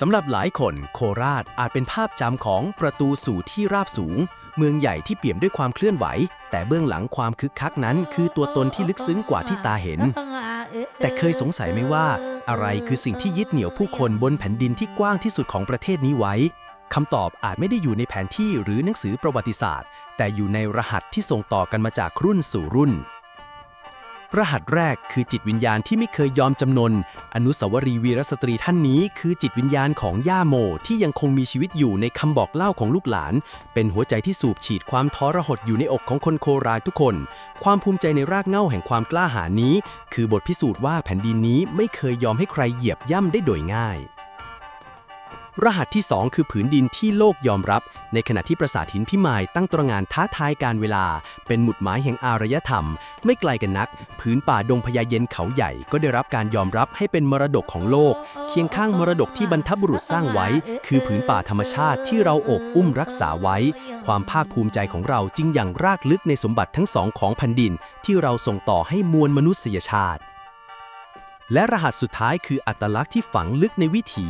สำหรับหลายคนโคราชอาจเป็นภาพจำของประตูสู่ที่ราบสูง เมืองใหญ่ที่เปี่ยมด้วยความเคลื่อนไหว แต่เบื้องหลังความคึกคักนั้นคือตัวตนที่ลึกซึ้งกว่าที่ตาเห็น แต่เคยสงสัยไหมว่า อะไรคือสิ่งที่ยึดเหนี่ยวผู้คนบนแผ่นดินที่กว้างที่สุดของประเทศนี้ไว้คำตอบอาจไม่ได้อยู่ในแผนที่หรือหนังสือประวัติศาสตร์ แต่อยู่ในรหัสที่ส่งต่อกันมาจากรุ่นสู่รุ่น รหัสแรกคือจิตวิญญาณที่ไม่เคยยอมจำนน อนุสาวรีย์วีรสตรีท่านนี้คือจิตวิญญาณของย่าโมที่ยังคงมีชีวิตอยู่ในคำบอกเล่าของลูกหลาน เป็นหัวใจที่สูบฉีดความท้อระหดอยู่ในอกของคนโคราชทุกคน ความภูมิใจในรากเหง้าแห่งความกล้าหาญนี้ คือบทพิสูจน์ว่าแผ่นดินนี้ไม่เคยยอมให้ใครเหยียบย่ำได้โดยง่าย รหัสที่ 2 คือผืนดินที่โลกยอมรับ ในขณะที่ปราสาทหินพิมายตั้งตระงานท้าทายการเวลา เป็นหมุดหมายแห่งอารยธรรม ไม่ไกลกันนัก ผืนป่าดงพญาเย็นเขาใหญ่ ก็ได้รับการยอมรับให้เป็นมรดกของโลก เคียงข้างมรดกที่บรรพบุรุษสร้างไว้ คือผืนป่าธรรมชาติที่เราอบอุ้มรักษาไว้ ความภาคภูมิใจของเราจึงอย่างรากลึกในสมบัติทั้งสองของแผ่นดิน ที่เราส่งต่อให้มวลมนุษยชาติ และรหัสสุดท้ายคืออัตลักษณ์ที่ฝังลึกในวิถี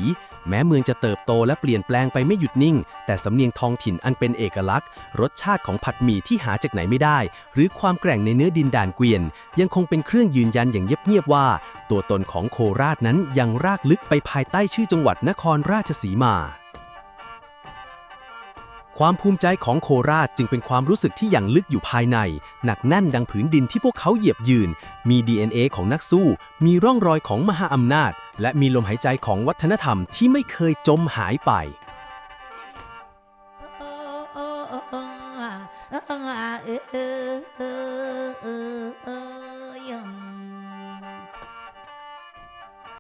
แม้เมืองจะเติบโตและเปลี่ยนแปลงไปไม่หยุดนิ่ง แต่สำเนียงท้องถิ่นอันเป็นเอกลักษณ์ รสชาติของผัดหมี่ที่หาจากไหนไม่ได้ หรือความแกร่งในเนื้อดินด่านเกวียน ยังคงเป็นเครื่องยืนยันอย่างเงียบๆว่า ตัวตนของโคราชนั้นยังรากลึกไปภายใต้ชื่อจังหวัดนครราชสีมา ความภูมิใจของโคราชจึงเป็นความรู้สึกที่อย่างลึกอยู่ภายใน หนักแน่นดังผืนดินที่พวกเขาเหยียบยืน มี DNA ของนักสู้ มีร่องรอยของมหาอำนาจ และมีลมหายใจของวัฒนธรรมที่ไม่เคยจมหายไปเออเออเออเ